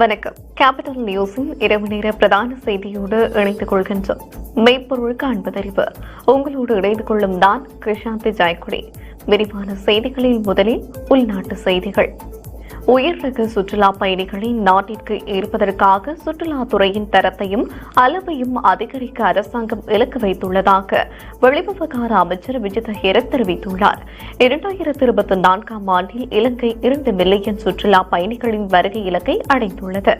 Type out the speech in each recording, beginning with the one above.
வணக்கம். கேபிட்டல் நியூஸின் இரவு நேர பிரதான செய்தியோடு இணைந்து கொள்கின்றோம். மெய்ப்பொருள் காண்பதறிவு உங்களோடு இணைந்து கொள்ளும் நான் கிருஷாந்தி ஜாய்குடி விரிவான செய்திகளில் முதலில் உள்நாட்டு செய்திகள். உயர்ரக சுற்றுலா பயணிகளை நாட்டிற்கு ஈர்ப்பதற்காக சுற்றுலாத்துறையின் தரத்தையும் அளவையும் அதிகரிக்க அரசாங்கம் இலக்கு வைத்துள்ளதாக வெளிவிவகார அமைச்சர் விஜித ஹெரத் தெரிவித்துள்ளார். இரண்டாயிரத்தி இருபத்தி நான்காம் ஆண்டில் இலங்கை இரண்டு மில்லியன் சுற்றுலா பயணிகளின் வருகை இலக்கை அடைந்துள்ளது.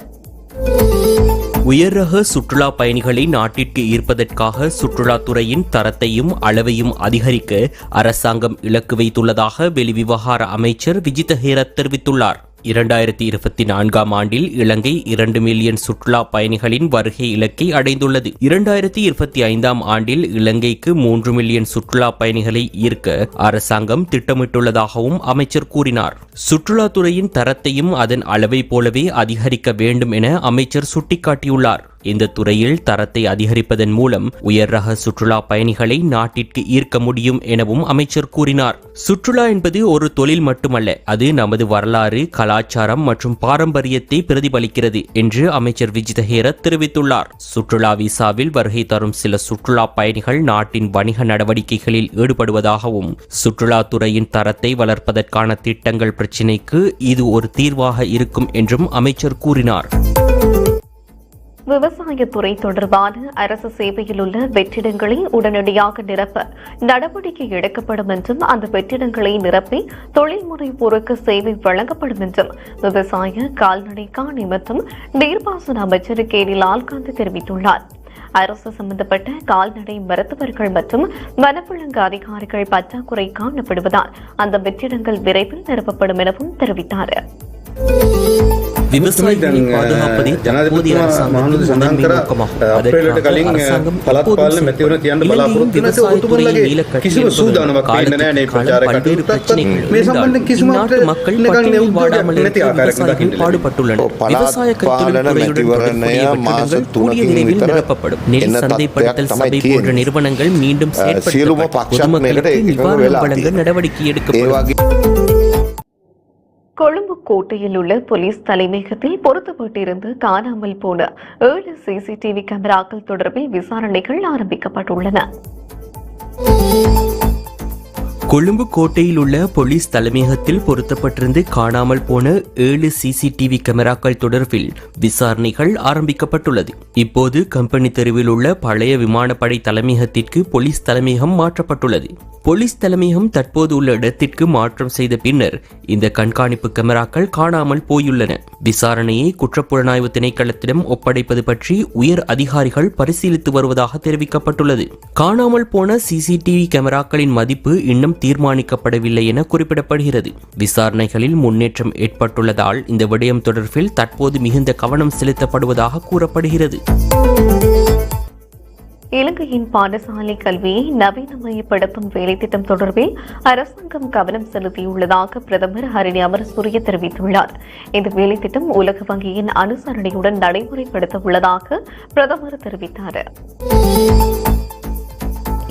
உயர்ரக சுற்றுலா பயணிகளை நாட்டிற்கு ஈர்ப்பதற்காக சுற்றுலாத்துறையின் தரத்தையும் அளவையும் அதிகரிக்க அரசாங்கம் இலக்கு வைத்துள்ளதாக வெளிவிவகார அமைச்சர் விஜித ஹேரத் தெரிவித்துள்ளார். இரண்டாயிரத்தி இருபத்தி நான்காம் ஆண்டில் இலங்கை இரண்டு மில்லியன் சுற்றுலா பயணிகளின் வருகை இலக்கை அடைந்துள்ளது. இரண்டாயிரத்தி இருபத்தி ஐந்தாம் ஆண்டில் இலங்கைக்கு மூன்று மில்லியன் சுற்றுலா பயணிகளை ஈர்க்க அரசாங்கம் திட்டமிட்டுள்ளதாகவும் அமைச்சர் கூறினார். சுற்றுலாத்துறையின் தரத்தையும் அதன் அளவை போலவே அதிகரிக்க வேண்டும் என அமைச்சர் சுட்டிக்காட்டியுள்ளார். இந்த துறையில் தரத்தை அதிகரிப்பதன் மூலம் உயர் ரக சுற்றுலா பயணிகளை நாட்டிற்கு ஈர்க்க முடியும் எனவும் அமைச்சர் கூறினார். சுற்றுலா என்பது ஒரு தொழில் மட்டுமல்ல அது நமது வரலாறு கலாச்சாரம் மற்றும் பாரம்பரியத்தை பிரதிபலிக்கிறது என்று அமைச்சர் விஜித ஹேரத் தெரிவித்துள்ளார். சுற்றுலா விசாவில் வருகை தரும் சில சுற்றுலா பயணிகள் நாட்டின் வணிக நடவடிக்கைகளில் ஈடுபடுவதாகவும் சுற்றுலாத்துறையின் தரத்தை வளர்ப்பதற்கான திட்டங்கள் பிரச்சினைக்கு இது ஒரு தீர்வாக இருக்கும் என்றும் அமைச்சர் கூறினார். விவசாயத்துறை தொடர்பான அரசு சேவையில் உள்ள வெற்றிடங்களை உடனடியாக நிரப்ப நடவடிக்கை எடுக்கப்படும் என்றும் அந்த வெற்றிடங்களை நிரப்பி தொழில்முறை பொறுக்க சேவை வழங்கப்படும் என்றும் விவசாய கால்நடை காணி மற்றும் நீர்ப்பாசன அமைச்சர் கே டி லால்காந்த் தெரிவித்துள்ளார். அரசு சம்பந்தப்பட்ட கால்நடை மருத்துவர்கள் மற்றும் வனவிலங்கு அதிகாரிகள் பற்றாக்குறை காணப்படுவதால் அந்த வெற்றிடங்கள் விரைவில் நிரப்பப்படும் எனவும் தெரிவித்தார். விவசாயிகளை பாதுகாப்பதே தற்போதைய அரசாங்கத்தின் முதன்மை நோக்கமாகும். அதற்காக அரசாங்கம் எப்போதும் செயல்படும். இலங்கையின் விவசாயத்துறையை மீளக்கட்டியெழுப்பது காலத்துக்கு காலம் பல்வேறு பிரச்சனைகள் இருந்தாலும் இந்நாட்டு மக்கள் பட்டினியில் வாடாமல் இருக்க விவசாயிகள் பாடுபட்டுள்ளனர் விவசாய வெற்றிடங்கள் கூடிய விரைவில் நிரப்பப்படும் நெல் சந்தைப்படுத்தல் சபை போன்ற நிறுவனங்கள் மீண்டும் செயற்படுத்தப்பட்டு பொதுமக்களுக்கு நிவாரணம் வழங்க நடவடிக்கை எடுக்கப்படும் கொழும்பு கோட்டையில் உள்ள போலீஸ் தலைமையகத்தில் பொருத்தப்பட்டிருந்து காணாமல் போன ஏழு சிசிடிவி கேமராக்கள் தொடர்பில் விசாரணைகள் ஆரம்பிக்கப்பட்டுள்ளன. கொழும்பு கோட்டையில் உள்ள போலீஸ் தலைமையகத்தில் பொருத்தப்பட்டிருந்து காணாமல் போன ஏழு சிசிடிவி கேமராக்கள் தொடர்பில் விசாரணைகள் ஆரம்பிக்கப்பட்டுள்ளது. இப்போது கம்பெனி தெருவில் உள்ள பழைய விமானப்படை தலைமையகத்திற்கு போலீஸ் தலைமையகம் மாற்றப்பட்டுள்ளது. போலீஸ் தலைமையகம் தற்போது உள்ள இடத்திற்கு மாற்றம் செய்த பின்னர் இந்த கண்காணிப்பு கேமராக்கள் காணாமல் போயுள்ளன. விசாரணையை குற்றப்புலனாய்வு திணைக்களத்திடம் ஒப்படைப்பது பற்றி உயர் அதிகாரிகள் பரிசீலித்து வருவதாக தெரிவிக்கப்பட்டுள்ளது. காணாமல் போன சிசிடிவி கேமராக்களின் மதிப்பு இன்னும் தீர்மானிக்கப்படவில்லை என குறிப்பிடப்படுகிறது. விசாரணைகளில் முன்னேற்றம் ஏற்பட்டுள்ளதால் இந்த விடயம் தொடர்பில் தற்போது மிகுந்த கவனம் செலுத்தப்படுவதாக கூறப்படுகிறது. இலங்கையின் பாடசாலை கல்வியை நவீனமயப்படுத்தும் வேலைத்திட்டம் தொடர்பில் அரசாங்கம் கவனம் செலுத்தியுள்ளதாக பிரதமர் ஹரிணி அமரசூரிய தெரிவித்துள்ளார். இந்த வேலைத்திட்டம் உலக வங்கியின் அனுசரணையுடன் நடைமுறைப்படுத்த உள்ளதாக பிரதமர் தெரிவித்தார்.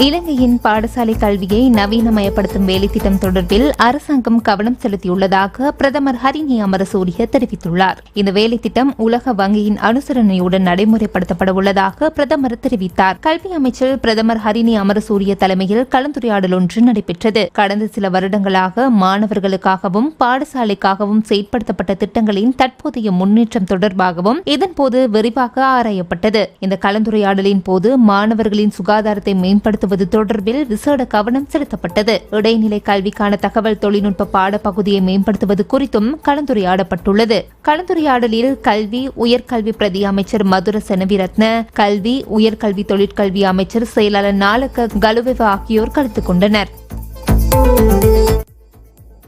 இலங்கையின் பாடசாலை கல்வியை நவீனமயப்படுத்தும் வேலைத்திட்டம் தொடர்பில் அரசாங்கம் கவனம் செலுத்தியுள்ளதாக பிரதமர் ஹரிணி அமரசூரிய தெரிவித்துள்ளார். இந்த வேலைத்திட்டம் உலக வங்கியின் அனுசரணையுடன் நடைமுறைப்படுத்தப்பட உள்ளதாக பிரதமர் தெரிவித்தார். கல்வி அமைச்சர் பிரதமர் ஹரிணி அமரசூரிய தலைமையில் கலந்துரையாடல் ஒன்று நடைபெற்றது. கடந்த சில வருடங்களாக மாணவர்களுக்காகவும் பாடசாலைக்காகவும் செயற்படுத்தப்பட்ட திட்டங்களின் தற்போதைய முன்னேற்றம் தொடர்பாகவும் இதன்போது விரிவாக ஆராயப்பட்டது. இந்த கலந்துரையாடலின் போது மாணவர்களின் சுகாதாரத்தை மேம்படுத்த நடத்துவது தொடர்பில் விசேட கவனம் செலுத்தப்பட்டது. இடைநிலை கல்விக்கான தகவல் தொழில்நுட்ப பாடப்பகுதியை மேம்படுத்துவது குறித்தும் கலந்துரையாடப்பட்டுள்ளது. கலந்துரையாடலில் கல்வி உயர்கல்வி பிரதி அமைச்சர் மதுர செனவிரத்ன கல்வி உயர்கல்வி தொழிற்கல்வி அமைச்சர் செயலாளர் நாலக்க கலுவெவ ஆகியோர் கலந்து கொண்டனர்.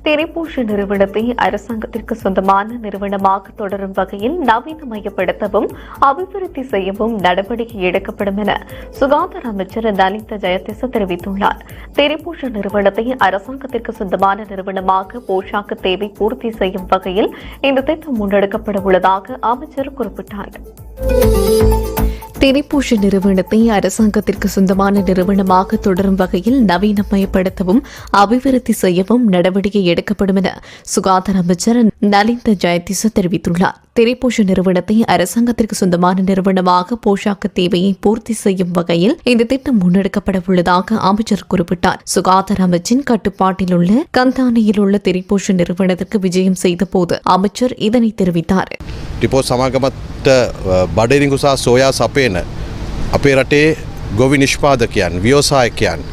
திரைப்பூஷ நிறுவனத்தை அரசாங்கத்திற்கு சொந்தமான நிறுவனமாக தொடரும் வகையில் நவீனமயப்படுத்தவும் அபிவிருத்தி செய்யவும் நடவடிக்கை எடுக்கப்படும் என சுகாதார அமைச்சர் நலிந்த ஜெயதிச தெரிவித்துள்ளார். திரைப்பூஷ நிறுவனத்தை அரசாங்கத்திற்கு சொந்தமான நிறுவனமாக போஷாக்கு தேவை பூர்த்தி செய்யும் வகையில் இந்த திட்டம் முன்னெடுக்கப்பட உள்ளதாக அமைச்சர் குறிப்பிட்டார். திரிபூஷ நிறுவனத்தை அரசாங்கத்திற்கு சொந்தமான நிறுவனமாக தொடரும் வகையில் நவீனமயப்படுத்தவும் அபிவிருத்தி செய்யவும் நடவடிக்கை எடுக்கப்படும் என சுகாதார அமைச்சர் நலிந்த ஜெயதிச தெரிவித்துள்ளார். திரைப்பூஷ நிறுவனத்தை அரசாங்கத்திற்கு சொந்தமான நிறுவனமாக போஷாக்கு தேவையை பூர்த்தி செய்யும் வகையில் இந்த திட்டம் முன்னெடுக்கப்பட உள்ளதாக அமைச்சர் குறிப்பிட்டார். சுகாதார அமைச்சின் கட்டுப்பாட்டில் உள்ள கந்தானியில் உள்ள திரைப்பூஷ நிறுவனத்திற்கு விஜயம் செய்தபோது அமைச்சர் இதனை தெரிவித்தார். ටිපෝ සමාගමත් බඩරිංගු සහ සෝයා සපයන අපේ රටේ ගොවි නිෂ්පාදකයන් ව්‍යෝසායකයන්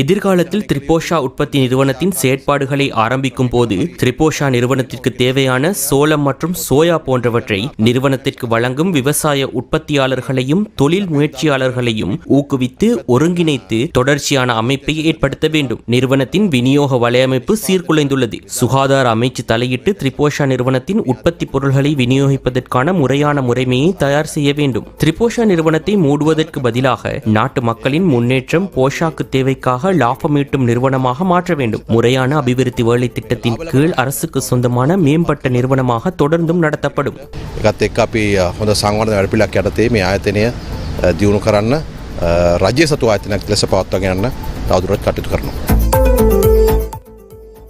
எதிர்காலத்தில் திரிபோஷா உற்பத்தி நிறுவனத்தின் செயற்பாடுகளை ஆரம்பிக்கும் போது திரிபோஷா நிறுவனத்திற்கு தேவையான சோளம் மற்றும் சோயா போன்றவற்றை நிறுவனத்திற்கு வழங்கும் விவசாய உற்பத்தியாளர்களையும் தொழில் முயற்சியாளர்களையும் ஊக்குவித்து ஒருங்கிணைத்து தொடர்ச்சியான அமைப்பை ஏற்படுத்த வேண்டும். நிறுவனத்தின் விநியோக வலையமைப்பு சீர்குலைந்துள்ளது. சுகாதார அமைச்சு தலையிட்டு திரிபோஷா நிறுவனத்தின் உற்பத்தி பொருள்களை விநியோகிப்பதற்கான முறையான முறைமையை தயார் செய்ய வேண்டும். திரிபோஷா நிறுவனத்தை மூடுவதற்கு பதிலாக நாட்டு மக்களின் முன்னேற்றம் போஷாக்கு தேவைக்காக லாபம் ஈட்டும் நிறுவனமாக மாற்ற வேண்டும் முறையான அபிவிருத்தி வேலை திட்டத்தின் கீழ் அரசுக்கு சொந்தமான மேம்பட்ட நிறுவனமாக தொடர்ந்தும் நடத்தப்படும் එකත් එක් අපි අ, හොඳ සංවර්ධ වැඩපිලක් යටතේ මේ ආයතනය අ, දියුණු කරන්න අ, රජ්‍ය සතු ආයතනයක් ලෙස පවත්වාගෙන යන්න තවදුරටත් කටයුතු කරනවා.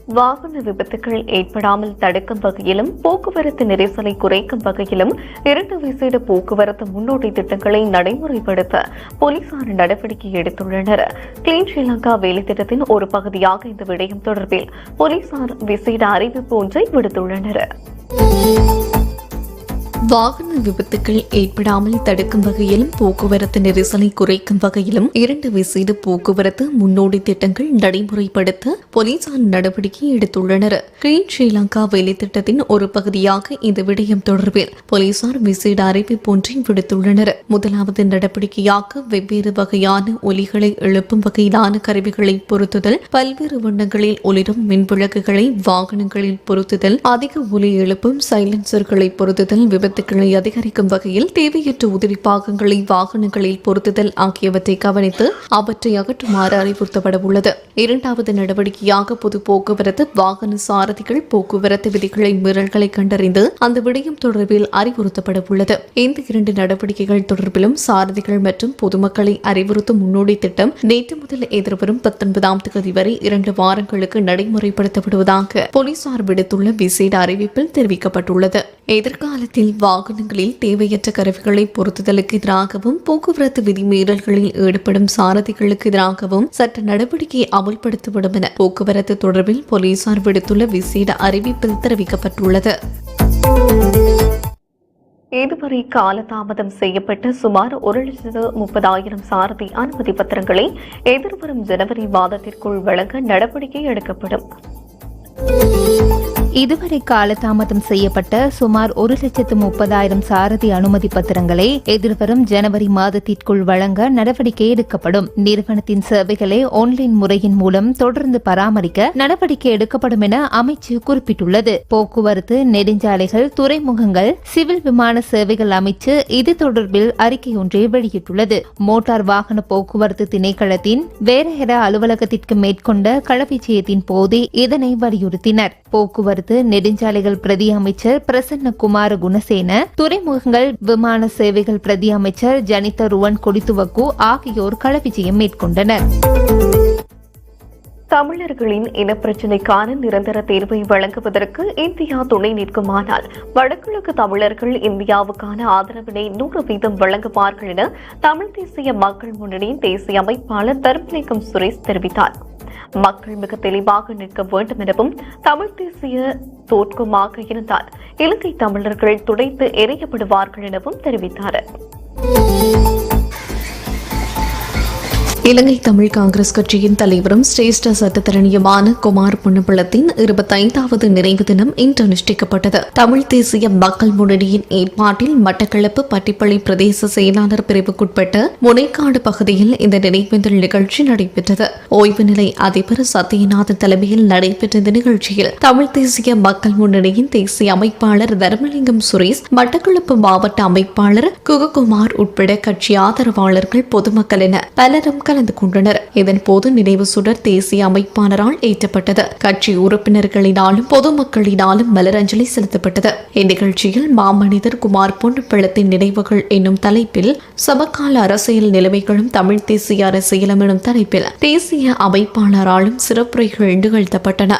வாகன விபத்துகள் ஏற்படாமல் தடுக்கும் வகையிலும் போக்குவரத்து நெரிசலை குறைக்கும் வகையிலும் இரண்டு விசேட போக்குவரத்து முன்னோடி திட்டங்களை நடைமுறைப்படுத்த போலீசார் நடவடிக்கை எடுத்துள்ளனர். கிளீன் ஸ்ரீலங்கா வேலைத்திட்டத்தின் ஒரு பகுதியாக இந்த விடயம் தொடர்பில் போலீசார் விசேட அறிவிப்பு ஒன்றை விடுத்துள்ளனர். வாகன விபத்துகள் ஏற்படாமல் தடுக்கும் வகையிலும் போக்குவரத்து நெரிசலை குறைக்கும் வகையிலும் இரண்டு விசேட போக்குவரத்து முன்னோடி திட்டங்கள் நடைமுறைப்படுத்த போலீசார் நடவடிக்கை எடுத்துள்ளனர். கிளீன் ஸ்ரீலங்கா வேலை திட்டத்தின் ஒரு பகுதியாக இந்த விடயம் தொடர்பில் போலீசார் விசேட அறிவிப்பு ஒன்றை விடுத்துள்ளனர். முதலாவது நடவடிக்கையாக வெவ்வேறு வகையான ஒலிகளை எழுப்பும் வகையிலான கருவிகளை பொருத்துதல் பல்வேறு வண்ணங்களில் ஒளிரும் மின்விளக்குகளை வாகனங்களில் பொருத்துதல் அதிக ஒலி எழுப்பும் சைலன்சர்களை பொருத்துதல் விபத்துக்களை அதிகரிக்கும் வகையில் தேவையற்ற உதிரி பாகங்களை வாகனங்களில் பொருத்துதல் ஆகியவற்றை கவனித்து அவற்றை அகற்றுமாறு அறிவுறுத்தப்பட உள்ளது. இரண்டாவது நடவடிக்கையாக பொது போக்குவரத்து வாகன சாரதிகள் போக்குவரத்து விதிகளை மீறல்களை கண்டறிந்து அந்த விடயம் தொடர்பில் அறிவுறுத்தப்பட உள்ளது. இந்த இரண்டு நடவடிக்கைகள் தொடர்பிலும் சாரதிகள் மற்றும் பொதுமக்களை அறிவுறுத்தும் முன்னோடி திட்டம் நேற்று முதல் எதிர்வரும் பத்தொன்பதாம் தேதி வரை இரண்டு வாரங்களுக்கு நடைமுறைப்படுத்தப்படுவதாக போலீசார் விடுத்துள்ள விசேட அறிவிப்பில் தெரிவிக்கப்பட்டுள்ளது. எதிர்காலத்தில் வாகனங்களில் தேவையற்ற கருவிகளை பொருத்துதலுக்கு எதிராகவும் போக்குவரத்து விதிமீறல்களில் ஈடுபடும் சாரதிகளுக்கு எதிராகவும் சட்ட நடவடிக்கை அமல்படுத்தப்படும் என போக்குவரத்து தொடர்பில் போலீசார் விடுத்துள்ள விசேட அறிவிப்பில் தெரிவிக்கப்பட்டுள்ளது. இதுவரை காலதாமதம் செய்யப்பட்ட சுமார் ஒரு லட்சத்து முப்பதாயிரம் சாரதி அனுமதி பத்திரங்களை எதிர்வரும் ஜனவரி மாதத்திற்குள் வழங்க நடவடிக்கை எடுக்கப்படும். இதுவரை காலதாமதம் செய்யப்பட்ட சுமார் ஒரு லட்சத்து முப்பதாயிரம் சாரதி அனுமதி பத்திரங்களை எதிர்வரும் ஜனவரி மாதத்திற்குள் வழங்க நடவடிக்கை எடுக்கப்படும். நிறுவனத்தின் சேவைகளை ஆன்லைன் முறையின் மூலம் தொடர்ந்து பராமரிக்க நடவடிக்கை எடுக்கப்படும் என அமைச்சு குறிப்பிட்டுள்ளது. போக்குவரத்து நெடுஞ்சாலைகள் துறைமுகங்கள் சிவில் விமான சேவைகள் அமைச்சு இது தொடர்பில் அறிக்கை ஒன்றை வெளியிட்டுள்ளது. மோட்டார் வாகன போக்குவரத்து திணைக்களத்தின் வேறெர அலுவலகத்திற்கு மேற்கொண்ட களவிஜயத்தின் போது இதனை வலியுறுத்தினர். போக்குவரத்து நெடுஞ்சாலைகள் பிரதி அமைச்சர் பிரசன்ன குமார குணசேன துறைமுகங்கள் விமான சேவைகள் பிரதி அமைச்சர் ஜனித ருவன் கொடித்துவக்கு ஆகியோர் களவிஜயம் மேற்கொண்டனர். தமிழர்களின் இனப்பிரச்சினைக்கான நிரந்தர தீர்வை வழங்குவதற்கு இந்தியா துணை நிற்குமானால் வடகிழக்கு தமிழர்கள் இந்தியாவுக்கான ஆதரவினை நூறு வீதம் வழங்குவார்கள் என தமிழ் தேசிய மக்கள் முன்னணியின் தேசிய அமைப்பாளர் தர்மலிங்கம் சுரேஷ் தெரிவித்தார். மக்கள் மிக தெளிவாக நிற்க வேண்டும் எனவும் தமிழ் தேசிய தோற்குமாக இருந்தால் இலங்கை தமிழர்கள் துடைத்து எரியப்படுவார்கள் எனவும் தெரிவித்தார். இலங்கை தமிழ் காங்கிரஸ் கட்சியின் தலைவரும் சிரேஷ்ட சட்டத்தரணியுமான குமார் பொன்னம்பலத்தின் இருபத்தைந்தாவது நினைவு தினம் இன்று அனுஷ்டிக்கப்பட்டது. தமிழ் தேசிய மக்கள் முன்னணியின் ஏற்பாட்டில் மட்டக்களப்பு பட்டிப்பள்ளி பிரதேச செயலாளர் பிரிவுக்குட்பட்ட முனைக்காடு பகுதியில் இந்த நினைவேந்தல் நிகழ்ச்சி நடைபெற்றது. ஓய்வு நிலை அதிபர் சத்யநாதன் தலைமையில் நடைபெற்ற இந்த நிகழ்ச்சியில் தமிழ் தேசிய மக்கள் முன்னணியின் தேசிய அமைப்பாளர் தர்மலிங்கம் சுரேஷ் மட்டக்களப்பு மாவட்ட அமைப்பாளர் குககுமார் உட்பட கட்சி ஆதரவாளர்கள் பொதுமக்கள் என பலரும் கலந்து கொண்டனர் இதன்போது நினைவு சுடர் தேசிய அமைப்பாளரால் ஏற்றப்பட்டது. கட்சி உறுப்பினர்களினாலும் பொதுமக்களினாலும் மலரஞ்சலி செலுத்தப்பட்டது. இந்நிகழ்ச்சியில் மாமனிதர் குமார் பொன்னப்பள்ளத்தின் நினைவுகள் என்னும் தலைப்பில் சமகால அரசியல் நிலைமைகளும் தமிழ் தேசிய அரசியலும் எனும் தலைப்பில் தேசிய அமைப்பாளராலும் சிறப்புரைகள் நிகழ்த்தப்பட்டன.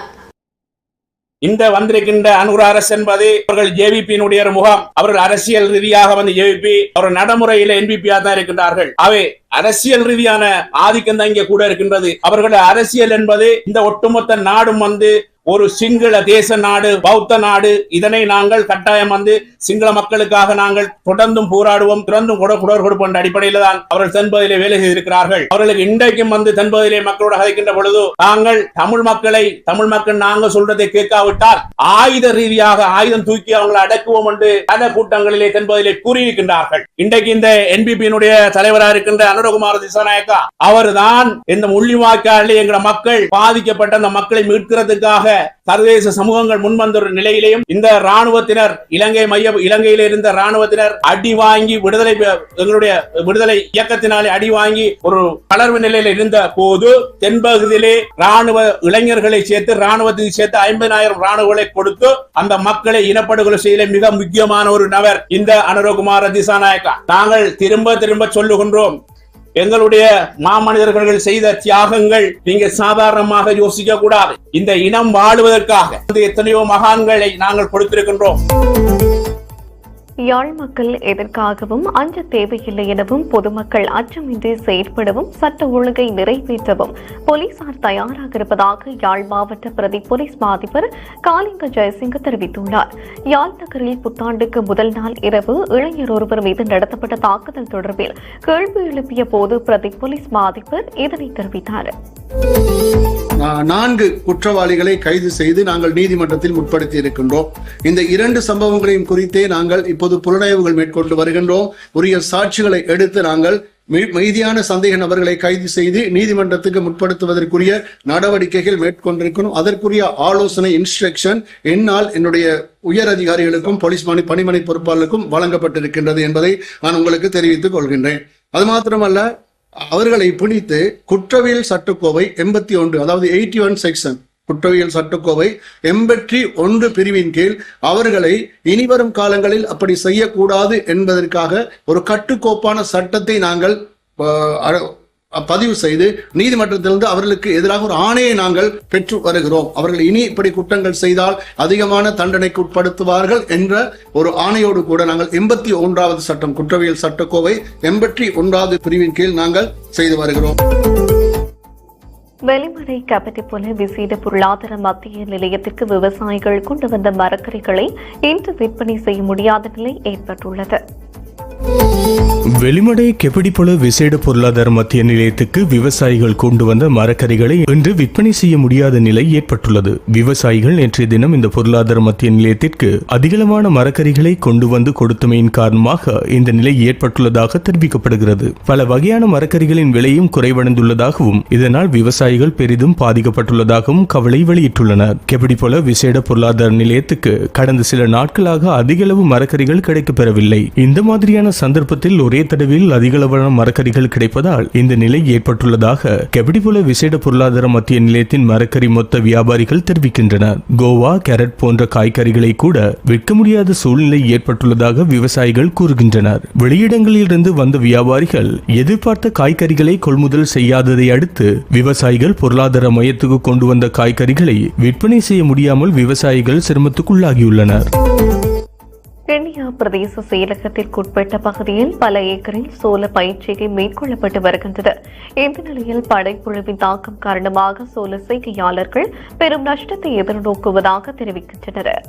இந்த வந்திருக்கின்ற அனுர அரசு என்பது அவர்கள் ஜேவிபியினுடைய ஒரு முகாம். அவர்கள் அரசியல் ரீதியாக வந்து ஜேவிபி அவர் நடைமுறையில என்பிபியா தான் இருக்கின்றார்கள். அவை அரசியல் ரீதியான ஆதிக்கம் தான் இங்கே கூட இருக்கின்றது. அவர்களுடைய அரசியல் என்பது இந்த ஒட்டுமொத்த நாடும் வந்து ஒரு சிங்கள தேச நாடு பௌத்த நாடு. இதனை நாங்கள் கட்டாயம் வந்து சிங்கள மக்களுக்காக நாங்கள் தொடர்ந்தும் போராடுவோம் தொடர்ந்தும் கூட குடர் கொடுப்போம் என்ற அடிப்படையில தான் அவர்கள் தென்பகுதியிலே வேலை செய்திருக்கிறார்கள். அவர்களுக்கு இன்றைக்கும் வந்து தென்பகுதியிலே மக்களோட கதைக்கின்ற பொழுது நாங்கள் தமிழ் மக்களை தமிழ் மக்கள் நாங்கள் சொல்றதை கேட்காவிட்டால் ஆயுத ரீதியாக ஆயுதம் தூக்கி அவங்களை அடக்குவோம் என்று பல கூட்டங்களிலே தென்பகுதியிலே கூறியிருக்கின்றார்கள். இன்றைக்கு இந்த என்பிபியினுடைய தலைவராக இருக்கின்ற அனுரகுமார் திசாநாயக்கா அவர்தான் இந்த முள்ளிவாய்க்காலே எங்கள மக்கள் பாதிக்கப்பட்ட அந்த மக்களை மீட்கிறதுக்காக சர்வதேச சமூகங்கள் முன்வந்துள்ள நிலையிலேயும் இந்த ராணுவத்தினர் இலங்கை மைய இலங்கையில் இருந்த ராணுவத்தினர் அடி வாங்கி விடுதலை எங்களுடைய விடுதலை இயக்கத்தினாலே அடி வாங்கி ஒரு தளர்வு நிலையில் இருந்த போது தென்பகுதியிலே ராணுவ இளைஞர்களை சேர்த்து ராணுவத்துக்கு சேர்த்து ஐம்பதாயிரம் ராணுவங்களை கொடுத்து அந்த மக்களை இனப்படுகொலை செய்யல மிக முக்கியமான ஒரு நபர் இந்த அனுரகுமார திசாநாயக்கா. நாங்கள் திரும்ப திரும்ப சொல்லுகின்றோம் எங்களுடைய மாமனிதர்கள் செய்த தியாகங்கள் நீங்க சாதாரணமாக யோசிக்க கூடாது. இந்த இனம் வாழுவதற்காக எத்தனையோ மகான்களை நாங்கள் கொடுத்திருக்கின்றோம். யாழ் மக்கள் எதற்காகவும் அஞ்ச தேவையில்லை எனவும் பொதுமக்கள் அச்சமின்றி செயற்படவும் சட்ட ஒழுங்கை நிறைவேற்றவும் போலீசார் தயாராக இருப்பதாக யாழ் மாவட்ட பிரதி போலீஸ் மாதிபர் காலிங்க ஜெயசிங்க தெரிவித்துள்ளார். யாழ் நகரில் புத்தாண்டுக்கு முதல் நாள் இரவு இளைஞர் ஒருவர் மீது நடத்தப்பட்ட தாக்குதல் தொடர்பில் கேள்வி எழுப்பிய போது பிரதி போலீஸ் மாதிபர் இதனை தெரிவித்தார். நான்கு குற்றவாளிகளை கைது செய்து நாங்கள் நீதிமன்றத்தில் முற்படுத்தி இருக்கின்றோம். இந்த இரண்டு சம்பவங்களையும் குறித்தே நாங்கள் இப்போது புலனாய்வுகள் மேற்கொண்டு வருகின்றோம். உரிய சாட்சிகளை எடுத்து நாங்கள் மீதியான சந்தேக நபர்களை கைது செய்து நீதிமன்றத்துக்கு முற்படுத்துவதற்குரிய நடவடிக்கைகள் மேற்கொண்டிருக்கணும். அதற்குரிய ஆலோசனை இன்ஸ்ட்ரக்ஷன் என்னால் என்னுடைய உயர் அதிகாரிகளுக்கும் போலீஸ் பணி பணிமனை பொறுப்பாளருக்கும் வழங்கப்பட்டிருக்கின்றது என்பதை நான் உங்களுக்கு தெரிவித்துக் கொள்கின்றேன். அது மாத்திரமல்ல அவர்களை பிடித்து குற்றவியல் சட்டக்கோவை எண்பத்தி ஒன்று அதாவது எயிட்டி ஒன் செக்ஷன் குற்றவியல் சட்டக்கோவை எண்பத்தி ஒன்று பிரிவின் கீழ் அவர்களை இனிவரும் காலங்களில் அப்படி செய்யக்கூடாது என்பதற்காக ஒரு கட்டுக்கோப்பான சட்டத்தை நாங்கள் பதிவு செய்து நீதிமன்றத்திலிருந்து அவர்களுக்கு எதிராக ஒரு ஆணையை நாங்கள் பெற்று வருகிறோம். அவர்கள் இனி இப்படி குற்றங்கள் செய்தால் அதிகமான தண்டனைக்கு உட்படுத்துவார்கள் என்ற ஒரு ஆணையோடு கூட நாங்கள் எண்பத்தி ஒன்றாவது சட்டம் குற்றவியல் சட்டக்கோவை எண்பத்தி ஒன்றாவது பிரிவின் கீழ் நாங்கள் செய்து வருகிறோம். வெளிமடை கபட்டி போல விசேட பொருளாதார மத்திய நிலையத்திற்கு விவசாயிகள் கொண்டு வந்த மரக்கறிகளை இன்று விற்பனை செய்ய முடியாத நிலை ஏற்பட்டுள்ளது. வெளிமடை கெப்படிப்பொல விசேட பொருளாதார மத்திய நிலையத்துக்கு விவசாயிகள் கொண்டு வந்த மரக்கறிகளை இன்று விற்பனை செய்ய முடியாத நிலை ஏற்பட்டுள்ளது. விவசாயிகள் நேற்றைய தினம் இந்த பொருளாதார மத்திய நிலையத்திற்கு அதிகளவான மரக்கறிகளை கொண்டு வந்து கொடுத்தமையின் காரணமாக இந்த நிலை ஏற்பட்டுள்ளதாக தெரிவிக்கப்படுகிறது. பல வகையான மரக்கறிகளின் விலையும் குறைவடைந்துள்ளதாகவும் இதனால் விவசாயிகள் பெரிதும் பாதிக்கப்பட்டுள்ளதாகவும் கவலை வெளியிட்டுள்ளனர். கெப்படிப்பொல விசேட பொருளாதார நிலையத்துக்கு கடந்த சில நாட்களாக அதிகளவு மரக்கறிகள் கிடைக்கப்பெறவில்லை. இந்த மாதிரியான சந்தர்ப்பத்தில் ஒரே தடவையில் அதிகளவான மரக்கறிகள் கிடைப்பதால் இந்த நிலை ஏற்பட்டுள்ளதாக கெபடிபுல விசேட பொருளாதார மத்திய நிலையத்தின் மரக்கறி மொத்த வியாபாரிகள் தெரிவிக்கின்றனர். கோவா கேரட் போன்ற காய்கறிகளை கூட விற்க முடியாத சூழ்நிலை ஏற்பட்டுள்ளதாக விவசாயிகள் கூறுகின்றனர். வெளியிடங்களிலிருந்து வந்த வியாபாரிகள் எதிர்பார்த்த காய்கறிகளை கொள்முதல் செய்யாததை அடுத்து விவசாயிகள் பொருளாதார மையத்துக்கு கொண்டு வந்த காய்கறிகளை விற்பனை செய்ய முடியாமல் விவசாயிகள் சிரமத்துக்குள்ளாகியுள்ளனர். கென்யா பிரதேச செயலகத்திற்குட்பட்ட பகுதியில் பல ஏக்கரில் சோள பயிற்சிகை மேற்கொள்ளப்பட்டு வருகின்றது. இந்த நிலையில் படைப்புழுவின் தாக்கம் காரணமாக சோள செய்கையாளர்கள் பெரும் நஷ்டத்தை எதிர்நோக்குவதாக தெரிவிக்கின்றனர்.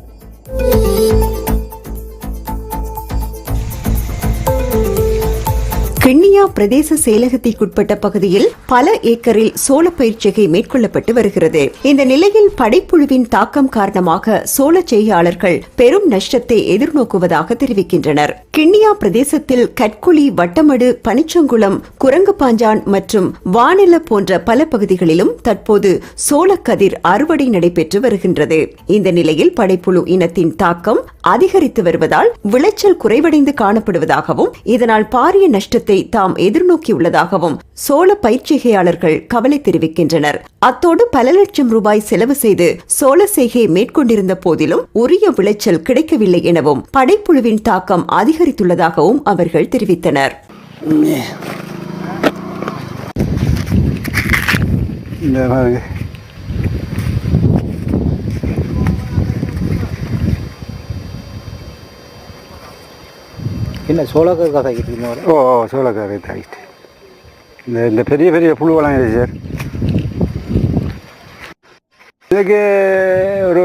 கிண்ணியா பிரதேச செயலகத்திற்குட்பட்ட பகுதியில் பல ஏக்கரில் சோள பயிற்சிகை மேற்கொள்ளப்பட்டு வருகிறது. இந்த நிலையில் படைப்புழுவின் தாக்கம் காரணமாக சோள செய்கையாளர்கள் பெரும் நஷ்டத்தை எதிர்நோக்குவதாக தெரிவிக்கின்றனர். கிண்ணியா பிரதேசத்தில் கட்குழி வட்டமடு பனிச்சங்குளம் குரங்குபாஞ்சான் மற்றும் வானில போன்ற பல பகுதிகளிலும் தற்போது சோளக்கதிர் அறுவடை நடைபெற்று வருகின்றது. இந்த நிலையில் படைப்புழு இனத்தின் தாக்கம் அதிகரித்து வருவதால் விளைச்சல் குறைவடைந்து காணப்படுவதாகவும் இதனால் பாரிய நஷ்டத்தை ஒன்றை தாம் எதிர்நோக்கியுள்ளதாகவும் சோள பயிற்சிகையாளர்கள் கவலை தெரிவிக்கின்றனர். அத்தோடு பல லட்சம் ரூபாய் செலவு செய்து சோள செய்கையை மேற்கொண்டிருந்த போதிலும் உரிய விளைச்சல் கிடைக்கவில்லை எனவும் படைப்புழுவின் தாக்கம் அதிகரித்துள்ளதாகவும் அவர்கள் தெரிவித்தனர். இந்த என்ன சோளக்காய் கதைக்கிட்டு ஓ சோளக்காரை தாக்கிட்டு இந்த இந்த பெரிய பெரிய புழுவெல்லாம் இருக்குது சார்? இதுக்கு ஒரு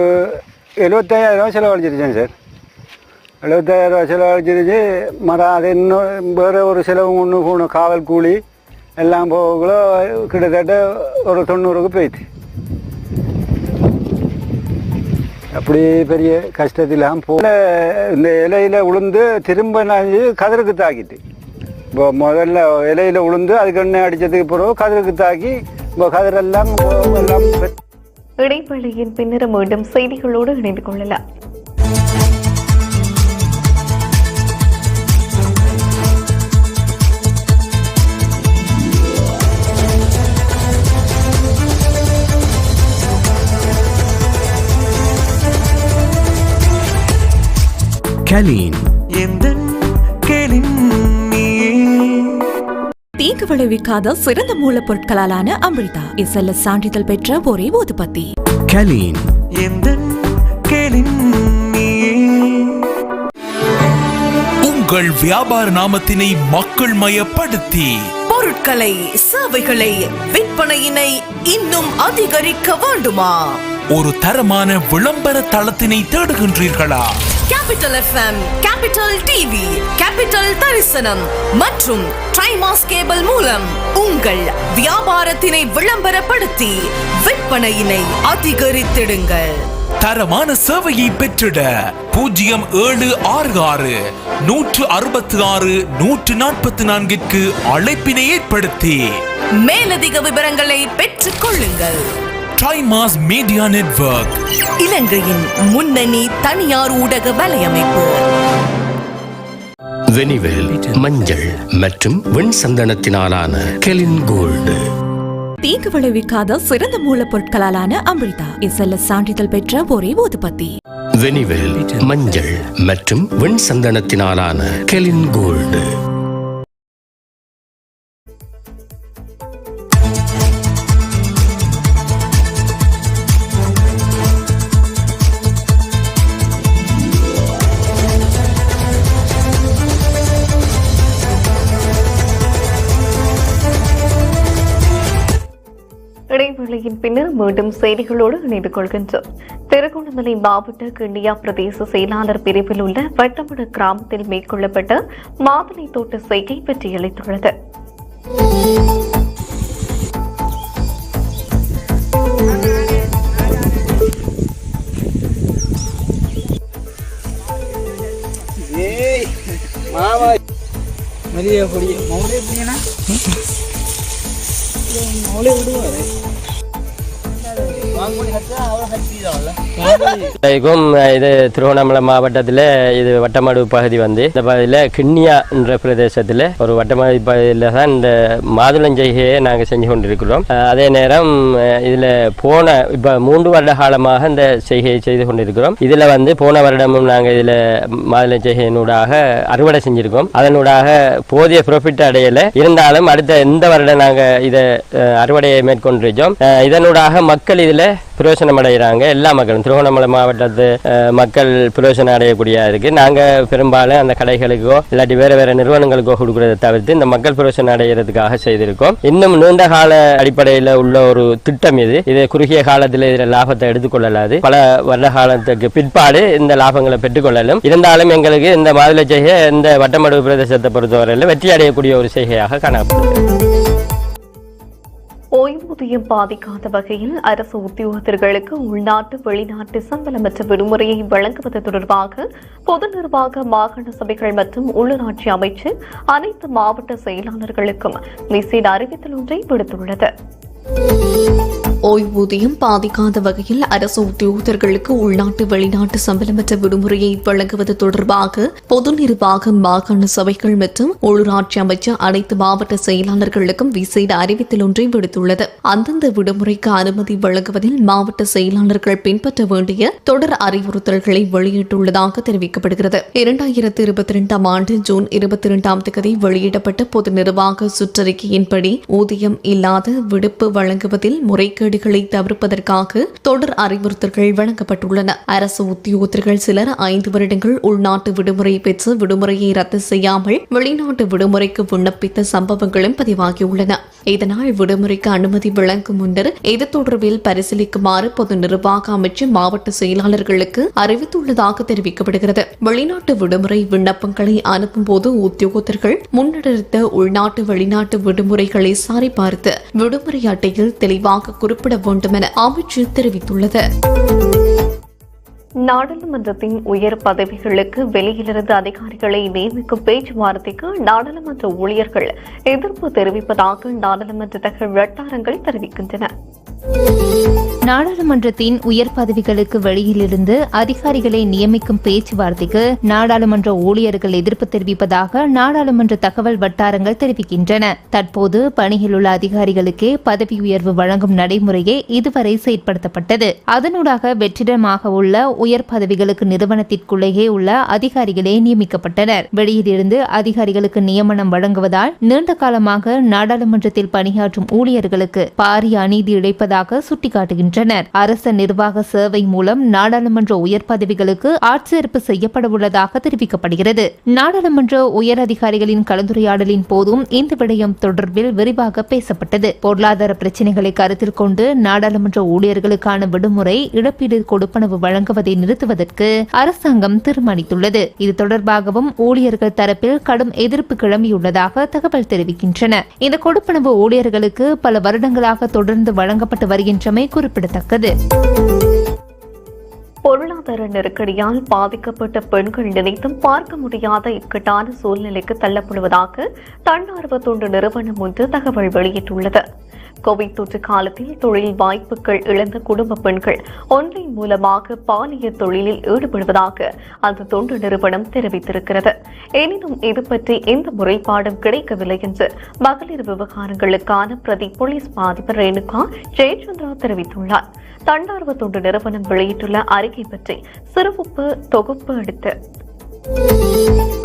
எழுபத்தாயிரம் செலவழிச்சிருச்சேன் சார். எழுபத்தாயிரம் செலவழிச்சிருச்சு மரம் அது இன்னும் வேறு ஒரு செலவு ஒன்று போகணும் காவல் கூலி எல்லாம் போகக்குள்ள கிட்டத்தட்ட ஒரு தொண்ணூறுக்கு போயிடுச்சு. அப்படி பெரிய கஷ்டத்தில் போல இந்த இலையில உளுந்து திரும்ப நான் கதருக்கு தாக்கிட்டு. இப்போ முதல்ல இலையில உளுந்து அதுக்கு எண்ணெய் அடிச்சதுக்கு பிறகு கதருக்கு தாக்கி இப்போ கதிரெல்லாம் இப்போ இடைவேளையின் பின்னர் மீண்டும் செய்திகளோடு இணைந்து கொள்ளலாம். கலீன். தீங்கு விளைவிக்காத சிறந்த மூலப்பொருட்களாலான அமிர்தா எஸ்எல்எஸ் சான்றிதழ் பெற்ற ஒரே ஊதுபத்தி கலீன். உங்கள் வியாபார நாமத்தினை மக்கள் மயப்படுத்தி. பொருட்களை சேவைகளை விற்பனையினை இன்னும் அதிகரிக்க வேண்டுமா? ஒரு தரமான விளம்பர தளத்தினை தேடுகின்றீர்களா? Capital FM capital TV capital தரிசனம் மற்றும் ட்ரைமாஸ் கேபிள் மூலம் உங்கள் வியாபாரத்தினை விளம்பரப்படுத்தி விற்பனையினை அதிகரித்திடுங்கள். தரமான சேவையை பெற்றிட பூஜ்ஜியம் ஏழு ஆறு ஆறு நூற்று அறுபத்தி ஆறு நூற்று நாற்பத்தி நான்கிற்கு அழைப்பினை ஏற்படுத்தி. மேலதிக விவரங்களை பெற்றுக் கொள்ளுங்கள். ட்ரைமாஸ் மீடியா நெட்வொர்க் இலங்கையின் முன்னணி தனியார் ஊடக வலையமைப்பு. வெனிவேல் மஞ்சள் மற்றும் வெண் சந்தனத்தினாலான கெலின் கோல்டு தீங்கு விளைவிக்காத சிறந்த மூலப்பொருட்களாலான அமிர்தா எஸ்எல்எஸ் சான்றிதழ் பெற்ற ஒரே ஊதுபத்தி. வெனிவேல் மஞ்சள் மற்றும் வெண் சந்தனத்தினாலான கெலின் கோல்டு மீண்டும் செய்திகளோடு இணைந்து கொள்கின்றோம். திருகோணமலை மாவட்ட கிண்ணியா பிரதேச செயலாளர் பிரிவில் உள்ள வட்டமடு கிராமத்தில் மேற்கொள்ளப்பட்ட மாதுளை தோட்ட செய்கை வெற்றியளித்துள்ளது மதிய பொடி மௌலே பொடியனா மௌலே விடுவாரு. واقول ولا أروح اشيلها ولا؟ இதுக்கும் இது திருவண்ணாமலை மாவட்டத்தில் இது வட்டமடு பகுதி வந்து. இந்த பகுதியில் கிண்ணியா என்ற பிரதேசத்தில் ஒரு வட்டமடு பகுதியில் தான் இந்த மாதுளஞ்செய்கையை நாங்கள் செஞ்சு கொண்டிருக்கிறோம். அதே நேரம் இதில் போன இப்போ மூன்று வருட காலமாக இந்த செய்கையை செய்து கொண்டிருக்கிறோம். இதில் வந்து போன வருடமும் நாங்கள் இதில் மாதுளஞ்செய்கையினூடாக அறுவடை செஞ்சிருக்கோம். அதனூடாக போதிய ப்ராஃபிட் அடையலை. இருந்தாலும் அடுத்த இந்த வருடம் நாங்கள் இதை அறுவடையை மேற்கொண்டிருக்கோம் இதனூடாக மக்கள் இதில் பிரயோசனம் அடைகிறாங்க எல்லா மக்களும். திருவண்ணாமலை மாவட்டத்து மக்கள் பிரயோசனம் அடையக்கூடிய இருக்கு. நாங்கள் பெரும்பாலும் அந்த கடைகளுக்கோ இல்லாட்டி வேற வேற நிறுவனங்களுக்கோ கொடுக்கறதை தவிர்த்து இந்த மக்கள் பிரயோசனம் அடைகிறதுக்காக செய்திருக்கோம். இன்னும் நீண்ட கால அடிப்படையில் உள்ள ஒரு திட்டம் இது. இது குறுகிய காலத்தில் இதில் லாபத்தை எடுத்துக்கொள்ளலாது. பல வருட காலத்துக்கு பிற்பாடு இந்த லாபங்களை பெற்றுக்கொள்ளலும். இருந்தாலும் எங்களுக்கு இந்த மாதுளை செய்கை இந்த வட்டமடு பிரதேசத்தை பொறுத்தவரையில் வெற்றி அடையக்கூடிய ஒரு செய்கையாக காணப்படுகிறது ஓய்வூதியம் பாதிக்காத வகையில் அரசு உத்தியோகத்தர்களுக்கு உள்நாட்டு வெளிநாட்டு சம்பளமற்ற விடுமுறையை வழங்குவது தொடர்பாக பொது நிர்வாக மாகாண சபைகள் மற்றும் உள்ளூராட்சி அமைச்சு அனைத்து மாவட்ட செயலாளர்களுக்கும் விசேட அறிவித்தல் ஒன்றை விடுத்துள்ளது. ஓய்வூதியம் பாதிக்காத வகையில் அரசு உத்தியோகத்தர்களுக்கு உள்நாட்டு வெளிநாட்டு சம்பளமற்ற விடுமுறையை வழங்குவது தொடர்பாக பொது நிர்வாகம் மாகாண சபைகள் மற்றும் உள்ளூராட்சி அமைச்சர் அனைத்து மாவட்ட செயலாளர்களுக்கும் விசேட அறிவித்தல் ஒன்றை விடுத்துள்ளது. அந்தந்த விடுமுறைக்கு அனுமதி வழங்குவதில் மாவட்ட செயலாளர்கள் பின்பற்ற வேண்டிய தொடர் அறிவுறுத்தல்களை வெளியிட்டுள்ளதாக தெரிவிக்கப்படுகிறது. இரண்டாயிரத்தி இருபத்தி இரண்டாம் ஆண்டு ஜூன் இருபத்தி இரண்டாம் தேதி வெளியிடப்பட்ட பொது நிர்வாக சுற்றறிக்கையின்படி ஊதியம் இல்லாத விடுப்பு வழங்குவதில் முறைகேடுகளை தவிர்ப்பதற்காக தொடர் அறிவுறுத்தல்கள் வழங்கப்பட்டுள்ளன. அரசு உத்தியோகத்தர்கள் சிலர் ஐந்து வருடங்கள் உள்நாட்டு விடுமுறை பெற்று விடுமுறையை ரத்து செய்யாமல் வெளிநாட்டு விடுமுறைக்கு விண்ணப்பித்த சம்பவங்களும் பதிவாகியுள்ளன. இதனால் விடுமுறைக்கு அனுமதி வழங்கும் முன்னர் இது தொடர்பில் பரிசீலிக்குமாறு பொது நிர்வாக அமைச்சு மாவட்ட செயலாளர்களுக்கு அறிவித்துள்ளதாக தெரிவிக்கப்படுகிறது. வெளிநாட்டு விடுமுறை விண்ணப்பங்களை அனுப்பும் போது உத்தியோகத்தர்கள் முன்னெடுத்த உள்நாட்டு வெளிநாட்டு விடுமுறைகளை சரிபார்த்து விடுமுறை அட்டையில் தெளிவாக குறிப்பிட வேண்டும் என அமைச்சு தெரிவித்துள்ளது. நாடாளுமன்றத்தின் உயர் பதவிகளுக்கு வெளியிலிருந்து அதிகாரிகளை நியமிக்கும் பேச்சுவார்த்தைக்கு நாடாளுமன்ற ஊழியர்கள் எதிர்ப்பு தெரிவிப்பதாக நாடாளுமன்ற தகவல் வட்டாரங்கள் தெரிவிக்கின்றன. நாடாளுமன்றத்தின் உயர் பதவிகளுக்கு வெளியிலிருந்து அதிகாரிகளை நியமிக்கும் பேச்சுவார்த்தைக்கு நாடாளுமன்ற ஊழியர்கள் எதிர்ப்பு தெரிவிப்பதாக நாடாளுமன்ற தகவல் வட்டாரங்கள் தெரிவிக்கின்றன. தற்போது பணியில் உள்ள அதிகாரிகளுக்கே பதவி உயர்வு வழங்கும் நடைமுறையே இதுவரை செயற்படுத்தப்பட்டது. அதனூடாக வெற்றிடமாக உள்ள உயர் பதவிகளுக்கு நிறுவனத்திற்குள்ளேயே உள்ள அதிகாரிகளே நியமிக்கப்பட்டனர். வெளியிலிருந்து அதிகாரிகளுக்கு நியமனம் வழங்குவதால் நீண்ட காலமாக நாடாளுமன்றத்தில் பணியாற்றும் ஊழியர்களுக்கு பாரிய அநீதி இழைப்பதாக சுட்டிக்காட்டுகின்றனர். அரச நிர்வாக சேவை மூலம் நாடாளுமன்ற உயர் பதவிகளுக்கு ஆட்சேர்ப்பு செய்யப்படவுள்ளதாக தெரிவிக்கப்படுகிறது. நாடாளுமன்ற உயர் அதிகாரிகளின் கலந்துரையாடலின் போதும் இந்த விடயம் தொடர்பில் விரிவாக பேசப்பட்டது. பொருளாதார பிரச்சினைகளை கருத்தில் கொண்டு நாடாளுமன்ற ஊழியர்களுக்கான விடுமுறை இழப்பீடு கொடுப்பனவு வழங்குவதை நிறுத்துவதற்கு அரசாங்கம் தீர்மானித்துள்ளது. இது தொடர்பாகவும் ஊழியர்கள் தரப்பில் கடும் எதிர்ப்பு கிளம்பியுள்ளதாக தகவல் தெரிவிக்கின்றன. இந்த கொடுப்பனவு ஊழியர்களுக்கு பல வருடங்களாக தொடர்ந்து வழங்கப்பட்டு வருகின்றமை குறிப்பிடத்தக்கது. பொருளாதார நெருக்கடியால் பாதிக்கப்பட்ட பெண்கள் நினைத்தும் பார்க்க முடியாத இக்கட்டான சூழ்நிலைக்கு தள்ளப்படுவதாக தன்னார்வ தொண்டு நிறுவனம் ஒன்று தகவல் வெளியிட்டுள்ளது. கோவிட் தொற்று காலத்தில் தொழில் வாய்ப்புகள் இழந்த குடும்ப பெண்கள் ஆன்லைன் மூலமாக பாலியல் தொழிலில் ஈடுபடுவதாக அந்த தொண்டு நிறுவனம் தெரிவித்திருக்கிறது. எனினும் இது பற்றி எந்த முறைப்பாடும் கிடைக்கவில்லை என்று மகளிர் விவகாரங்களுக்கான பிரதி போலீஸ் மாதிபர் ரேணுகா ஜெயச்சந்திரா தெரிவித்துள்ளார். தன்னார்வ தொண்டு நிறுவனம் வெளியிட்டுள்ள அறிக்கை பற்றி சிறுவப்பு தொகுப்பு எடுத்து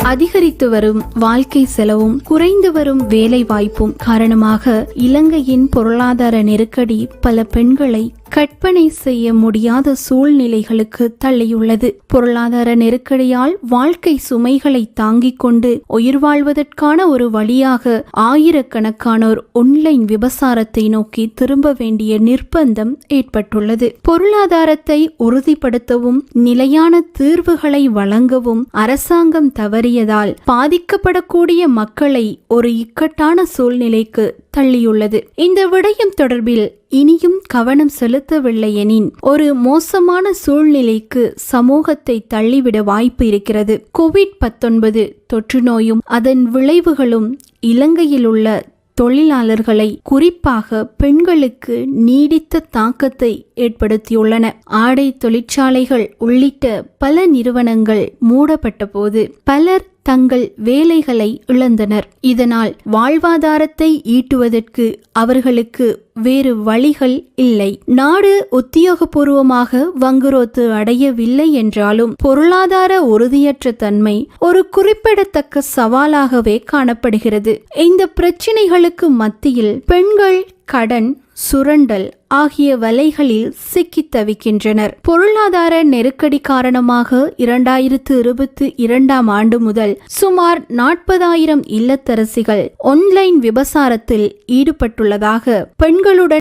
அதிகரித்து வரும் வாழ்க்கை செலவும் குறைந்து வரும் வேலை வாய்ப்பும் காரணமாக இலங்கையின் பொருளாதார நெருக்கடி பல பெண்களை கற்பனை செய்ய முடியாத சூழ்நிலைகளுக்கு தள்ளியுள்ளது. பொருளாதார நெருக்கடியால் வாழ்க்கை சுமைகளை தாங்கிக் கொண்டு உயிர் வாழ்வதற்கான ஒரு வழியாக ஆயிரக்கணக்கானோர் ஒன்லைன் விபசாரத்தை நோக்கி திரும்ப வேண்டிய நிர்பந்தம் ஏற்பட்டுள்ளது. பொருளாதாரத்தை உறுதிப்படுத்தவும் நிலையான தீர்வுகளை வழங்கவும் அரசாங்கம் தவறியதால் பாதிக்கப்படக்கூடிய மக்களை ஒரு இக்கட்டான சூழ்நிலைக்கு தள்ளியுள்ளது. இந்த விடயம் தொடர்பில் இனியும் கவனம் செலுத்தவில்லை எனின் ஒரு மோசமான சூழ்நிலைக்கு சமூகத்தை தள்ளிவிட வாய்ப்பு இருக்கிறது. கோவிட் பத்தொன்பது தொற்று நோயும் அதன் விளைவுகளும் இலங்கையில் உள்ள தொழிலாளர்களை குறிப்பாக பெண்களுக்கு நீடித்த தாக்கத்தை ஏற்படுத்தியுள்ளன. ஆடை தொழிற்சாலைகள் உள்ளிட்ட பல நிறுவனங்கள் மூடப்பட்ட போது பலர் தங்கள் வேலைகளை இழந்தனர். இதனால் வாழ்வாதாரத்தை ஈட்டுவதற்கு அவர்களுக்கு வேறு வழிகள் இல்லை. நாடு உத்தியோகபூர்வமாக வங்குரோத்து அடையவில்லை என்றாலும் பொருளாதார உறுதியற்ற தன்மை ஒரு குறிப்பிடத்தக்க சவாலாகவே காணப்படுகிறது. இந்த பிரச்சினைகளுக்கு மத்தியில் பெண்கள் கடன் சுரண்டல் ஆகிய வலைகளில் சிக்கித் தவிக்கின்றனர். பொருளாதார நெருக்கடி காரணமாக இரண்டாயிரத்து இருபத்தி இரண்டாம் ஆண்டு முதல் சுமார் நாற்பதாயிரம் இல்லத்தரசிகள் ஒன்லைன் விபசாரத்தில் ஈடுபட்டுள்ளதாக பெண்களுடன்